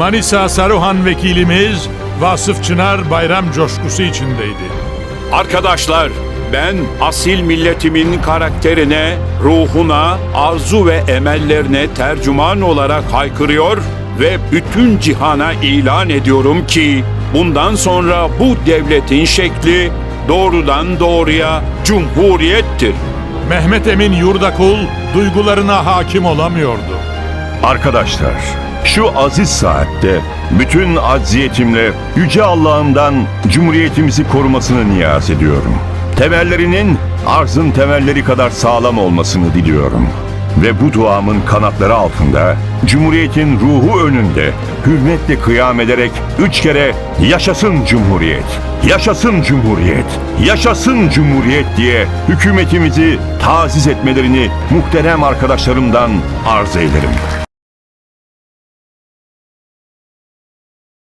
Manisa Saruhan vekilimiz Vasıf Çınar bayram coşkusu içindeydi. Arkadaşlar, ben asil milletimin karakterine, ruhuna, arzu ve emellerine tercüman olarak haykırıyor ve bütün cihana ilan ediyorum ki bundan sonra bu devletin şekli doğrudan doğruya cumhuriyettir. Mehmet Emin Yurdakul duygularına hakim olamıyordu. Arkadaşlar, şu aziz saatte bütün acziyetimle Yüce Allah'ımdan Cumhuriyetimizi korumasını niyaz ediyorum. Temellerinin arzın temelleri kadar sağlam olmasını diliyorum. Ve bu duamın kanatları altında, Cumhuriyet'in ruhu önünde hürmetle kıyam ederek üç kere yaşasın Cumhuriyet, yaşasın Cumhuriyet, yaşasın Cumhuriyet diye hükümetimizi taziz etmelerini muhterem arkadaşlarımdan arz ederim.